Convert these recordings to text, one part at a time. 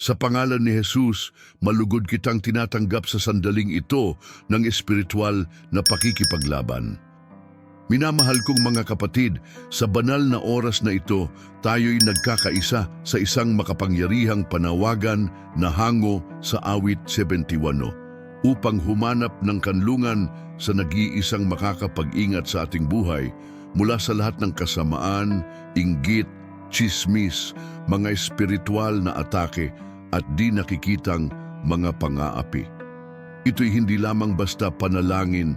Sa pangalan ni Jesus, malugod kitang tinatanggap sa sandaling ito ng espiritual na pakikipaglaban. Minamahal kong mga kapatid, sa banal na oras na ito, tayo'y nagkakaisa sa isang makapangyarihang panawagan na hango sa awit 71 upang humanap ng kanlungan sa nag-iisang makakapag-ingat sa ating buhay mula sa lahat ng kasamaan, inggit, chismis, mga espiritual na atake at di nakikitang mga pangaapi. Ito'y hindi lamang basta panalangin,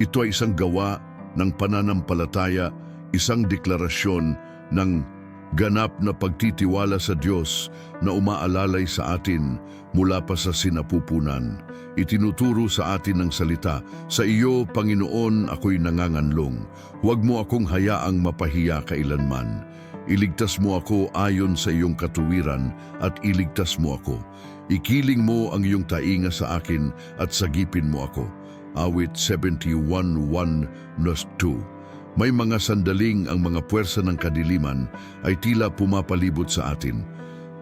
ito ay isang gawa ng pananampalataya, isang deklarasyon ng ganap na pagtitiwala sa Diyos na umaalalay sa atin mula pa sa sinapupunan. Itinuturo sa atin ng salita, Sa iyo, Panginoon, ako'y nanganganlong. Huwag mo akong hayaang mapahiya kailanman. Iligtas mo ako ayon sa iyong katuwiran at iligtas mo ako. Ikiling mo ang iyong tainga sa akin at sagipin mo ako. Awit 71.1 nos 2 May mga sandaling ang mga puwersa ng kadiliman ay tila pumapalibot sa atin.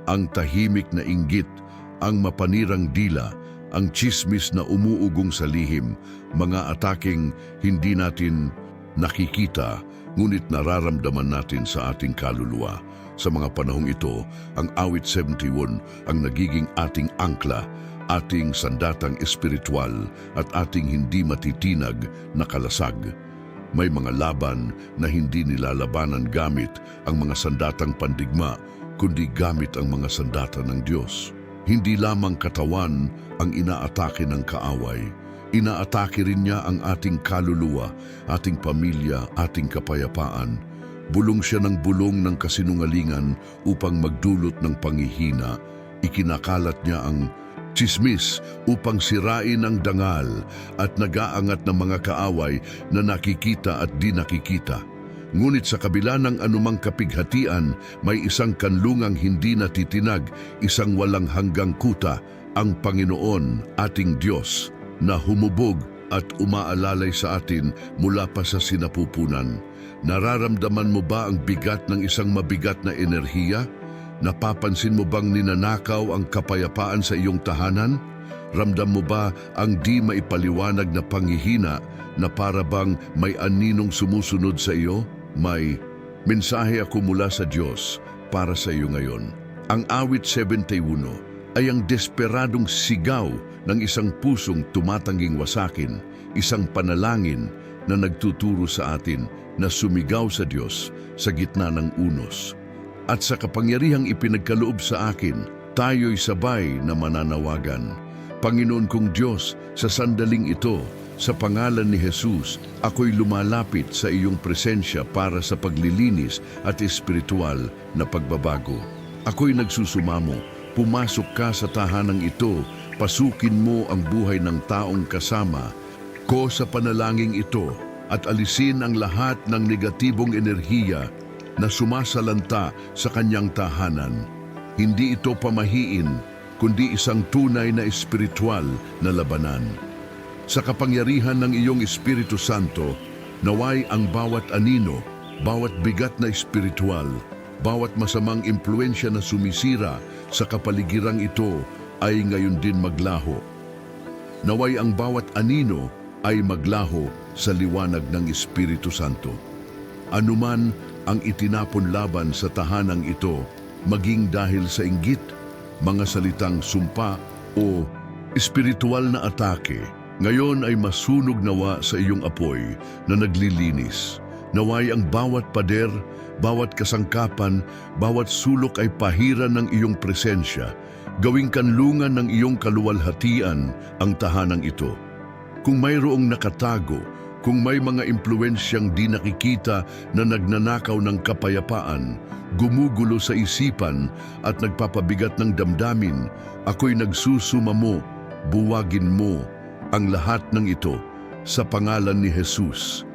Ang tahimik na inggit, ang mapanirang dila, ang chismis na umuugong sa lihim, mga ataking hindi natin nakikita, ngunit nararamdaman natin sa ating kaluluwa. Sa mga panahong ito, ang awit 71 ang nagiging ating angkla, ating sandatang espiritual at ating hindi matitinag na kalasag. May mga laban na hindi nilalabanan gamit ang mga sandatang pandigma, kundi gamit ang mga sandata ng Diyos. Hindi lamang katawan ang inaatake ng kaaway, inaatake rin niya ang ating kaluluwa, ating pamilya, ating kapayapaan. Bulong siya ng bulong ng kasinungalingan upang magdulot ng pangihina. Ikinakalat niya ang chismis upang sirain ang dangal at nagaangat ng mga kaaway na nakikita at di nakikita. Ngunit sa kabila ng anumang kapighatian, may isang kanlungang hindi natitinag, isang walang hanggang kuta, ang Panginoon, ating Diyos, na humubog at umaalalay sa atin mula pa sa sinapupunan. Nararamdaman mo ba ang bigat ng isang mabigat na enerhiya? Napapansin mo bang ninanakaw ang kapayapaan sa iyong tahanan? Ramdam mo ba ang di maipaliwanag na panghihina na para bang may aninong sumusunod sa iyo? May mensahe ako mula sa Diyos para sa iyo ngayon. Ang awit 71 ay ang desperadong sigaw ng isang pusong tumatanging wasakin, isang panalangin na nagtuturo sa atin na sumigaw sa Diyos sa gitna ng unos. At sa kapangyarihang ipinagkaloob sa akin, tayo'y sabay na mananawagan. Panginoon kong Diyos, sa sandaling ito, sa pangalan ni Jesus, ako'y lumalapit sa iyong presensya para sa paglilinis at espiritual na pagbabago. Ako'y nagsusumamo, pumasok ka sa tahanang ito, pasukin mo ang buhay ng taong kasama ko sa panalangin ito at alisin ang lahat ng negatibong enerhiya na sumasalanta sa kanyang tahanan. Hindi ito pamahiin, kundi isang tunay na espiritual na labanan. Sa kapangyarihan ng iyong Espiritu Santo, naway ang bawat anino, bawat bigat na espiritual, bawat masamang impluensya na sumisira sa kapaligirang ito ay ngayon din maglaho. Naway ang bawat anino ay maglaho sa liwanag ng Espiritu Santo. Anuman ang itinapon laban sa tahanang ito, maging dahil sa inggit, mga salitang sumpa o espiritual na atake, ngayon ay masunog nawa sa iyong apoy na naglilinis. Naway ang bawat pader, bawat kasangkapan, bawat sulok ay pahiran ng iyong presensya. Gawing kanlungan ng iyong kaluwalhatian ang tahanang ito. Kung mayroong nakatago, kung may mga impluensyang di nakikita na nagnanakaw ng kapayapaan, gumugulo sa isipan at nagpapabigat ng damdamin, ako'y nagsusuma mo, buwagin mo ang lahat ng ito sa pangalan ni Jesus.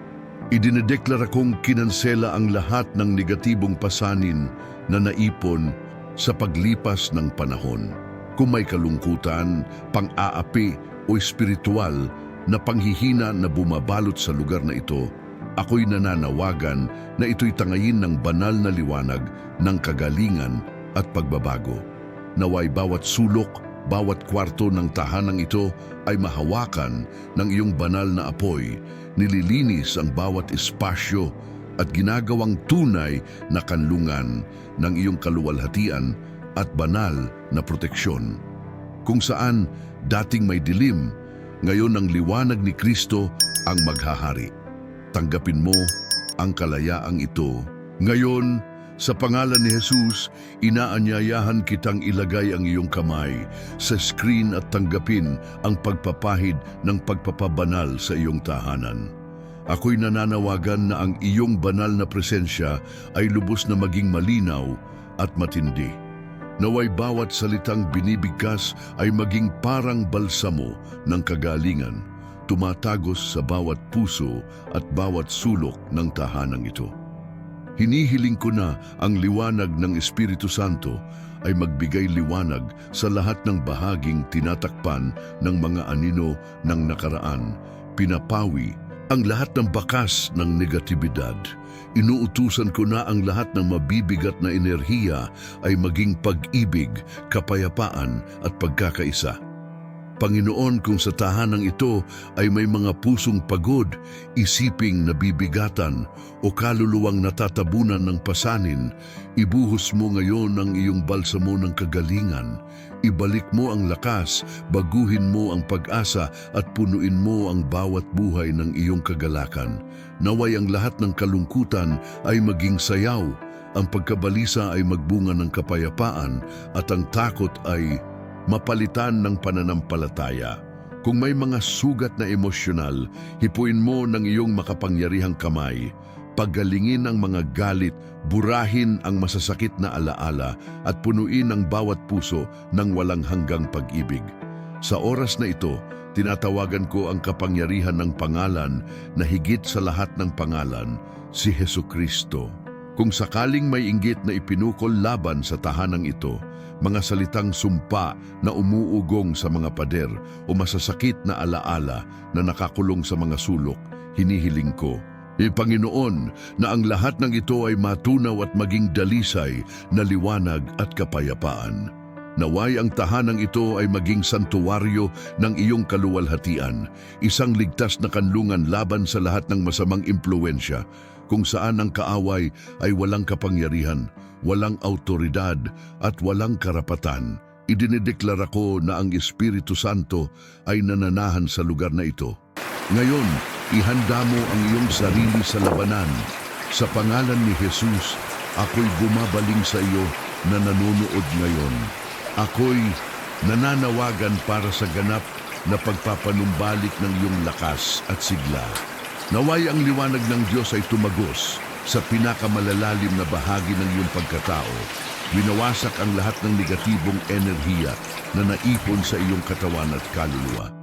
Idinedeklara kong kinansela ang lahat ng negatibong pasanin na naipon sa paglipas ng panahon. Kung may kalungkutan, pang-aapi o espiritual na panghihina na bumabalot sa lugar na ito, ako'y nananawagan na ito'y tangayin ng banal na liwanag ng kagalingan at pagbabago. Naway bawat sulok, bawat kwarto ng tahanang ito ay mahawakan ng iyong banal na apoy, nililinis ang bawat espasyo at ginagawang tunay na kanlungan ng iyong kaluwalhatian at banal na proteksyon. Kung saan dating may dilim, ngayon ang liwanag ni Kristo ang maghahari. Tanggapin mo ang kalayaang ito. Ngayon, sa pangalan ni Jesus, inaanyayahan kitang ilagay ang iyong kamay sa screen at tanggapin ang pagpapahid ng pagpapabanal sa iyong tahanan. Ako'y nananawagan na ang iyong banal na presensya ay lubos na maging malinaw at matindi. Naway bawat salitang binibigkas ay maging parang balsamo ng kagalingan, tumatagos sa bawat puso at bawat sulok ng tahanang ito. Hinihiling ko na ang liwanag ng Espiritu Santo ay magbigay liwanag sa lahat ng bahaging tinatakpan ng mga anino ng nakaraan, pinapawi ang lahat ng bakas ng negatibidad. Inuutusan ko na ang lahat ng mabibigat na enerhiya ay maging pag-ibig, kapayapaan at pagkakaisa. Panginoon, kung sa tahanang ito ay may mga pusong pagod, isiping nabibigatan o kaluluwang natatabunan ng pasanin, ibuhos mo ngayon ang iyong balsamo ng kagalingan. Ibalik mo ang lakas, baguhin mo ang pag-asa at punuin mo ang bawat buhay ng iyong kagalakan. Naway ang lahat ng kalungkutan ay maging sayaw, ang pagkabalisa ay magbunga ng kapayapaan at ang takot ay mapalitan ng pananampalataya. Kung may mga sugat na emosyonal, hipuin mo ng iyong makapangyarihang kamay. Paggalingin ang mga galit, burahin ang masasakit na alaala at punuin ang bawat puso ng walang hanggang pag-ibig. Sa oras na ito, tinatawagan ko ang kapangyarihan ng pangalan na higit sa lahat ng pangalan, si Heso Kristo. Kung sakaling may inggit na ipinukol laban sa tahanang ito, mga salitang sumpa na umuugong sa mga pader o masasakit na alaala na nakakulong sa mga sulok, hinihiling ko. E Panginoon, na ang lahat ng ito ay matunaw at maging dalisay na liwanag at kapayapaan. Naway ang tahanang ito ay maging santuwaryo ng iyong kaluwalhatian, isang ligtas na kanlungan laban sa lahat ng masamang impluensya, kung saan ang kaaway ay walang kapangyarihan, walang autoridad at walang karapatan. Idinideklara ko na ang Espiritu Santo ay nananahan sa lugar na ito. Ngayon, ihanda mo ang iyong sarili sa labanan. Sa pangalan ni Jesus, ako'y bumabaling sa iyo na nanonood ngayon. Ako'y nananawagan para sa ganap na pagpapanumbalik ng iyong lakas at sigla. Naway ang liwanag ng Diyos ay tumagos sa pinakamalalalim na bahagi ng iyong pagkatao. Winawasak ang lahat ng negatibong enerhiya na naipon sa iyong katawan at kaluluwa.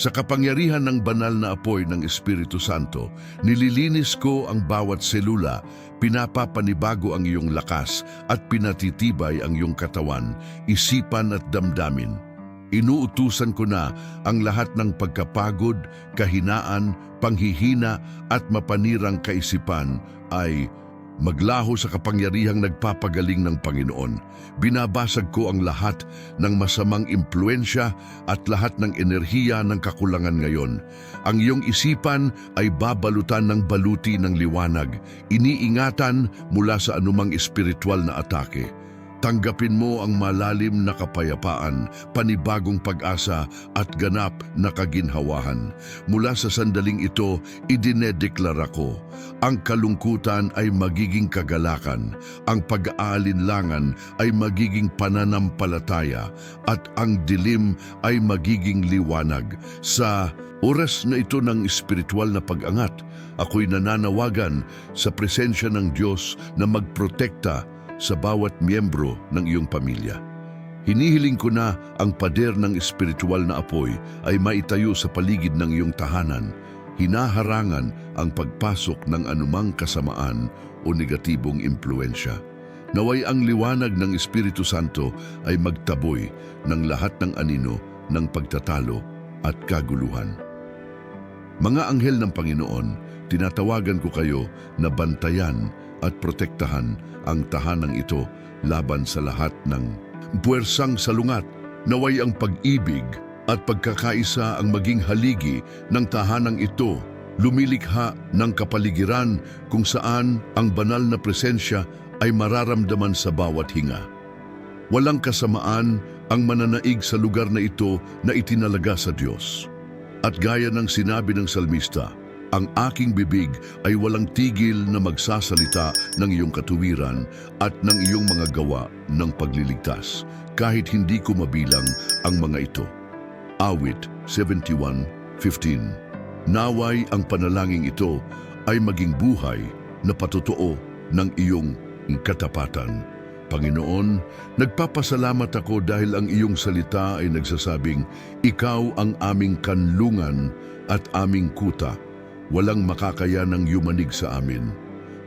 Sa kapangyarihan ng banal na apoy ng Espiritu Santo, nililinis ko ang bawat selula, pinapapanibago ang iyong lakas at pinatitibay ang iyong katawan, isipan at damdamin. Inuutusan ko na ang lahat ng pagkapagod, kahinaan, panghihina at mapanirang kaisipan ay maglaho sa kapangyarihang nagpapagaling ng Panginoon. Binabasag ko ang lahat ng masamang impluensya at lahat ng enerhiya ng kakulangan ngayon. Ang iyong isipan ay babalutan ng baluti ng liwanag, iniingatan mula sa anumang espiritual na atake. Tanggapin mo ang malalim na kapayapaan, panibagong pag-asa at ganap na kaginhawahan. Mula sa sandaling ito, idinedeklara ko, ang kalungkutan ay magiging kagalakan, ang pag-aalinlangan ay magiging pananampalataya, at ang dilim ay magiging liwanag. Sa oras na ito ng espiritual na pag-angat, ako'y nananawagan sa presensya ng Diyos na magprotekta sa bawat miyembro ng iyong pamilya. Hinihiling ko na ang pader ng espiritual na apoy ay maitayo sa paligid ng iyong tahanan, hinaharangan ang pagpasok ng anumang kasamaan o negatibong impluensya. Naway ang liwanag ng Espiritu Santo ay magtaboy ng lahat ng anino ng pagtatalo at kaguluhan. Mga anghel ng Panginoon, tinatawagan ko kayo na bantayan at protektahan ang tahanang ito laban sa lahat ng puwersang salungat, naway ang pag-ibig at pagkakaisa ang maging haligi ng tahanang ito, lumilikha ng kapaligiran kung saan ang banal na presensya ay mararamdaman sa bawat hinga. Walang kasamaan ang mananaig sa lugar na ito na itinalaga sa Diyos. At gaya ng sinabi ng salmista, ang aking bibig ay walang tigil na magsasalita ng iyong katuwiran at ng iyong mga gawa ng pagliligtas, kahit hindi ko mabilang ang mga ito. Awit 71.15 Naway ang panalangin ito ay maging buhay na patotoo ng iyong katapatan. Panginoon, nagpapasalamat ako dahil ang iyong salita ay nagsasabing, Ikaw ang aming kanlungan at aming kuta. Walang makakaya ng yumanig sa amin.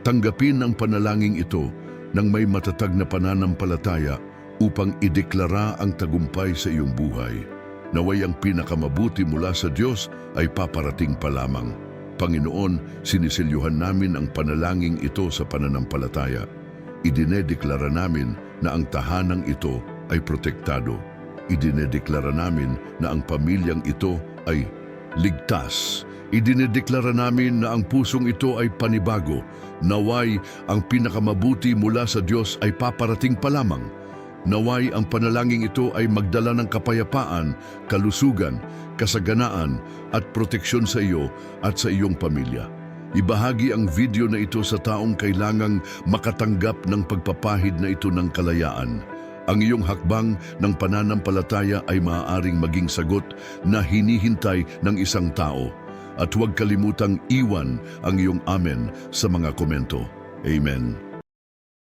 Tanggapin ang panalangin ito ng may matatag na pananampalataya upang ideklara ang tagumpay sa iyong buhay. Naway ang pinakamabuti mula sa Diyos ay paparating pa lamang. Panginoon, sinisilyuhan namin ang panalangin ito sa pananampalataya idinedeklara namin na ang tahanang ito ay protektado. Idinedeklara namin na ang pamilyang ito ay ligtas. Idinedeklara namin na ang pusong ito ay panibago. Naway ang pinakamabuti mula sa Diyos ay paparating pa lamang. Naway ang panalangin ito ay magdala ng kapayapaan, kalusugan, kasaganaan at proteksyon sa iyo at sa iyong pamilya. Ibahagi ang video na ito sa taong kailangang makatanggap ng pagpapahid na ito ng kalayaan. Ang iyong hakbang ng pananampalataya ay maaaring maging sagot na hinihintay ng isang tao. At huwag kalimutang iwan ang iyong amen sa mga komento. Amen.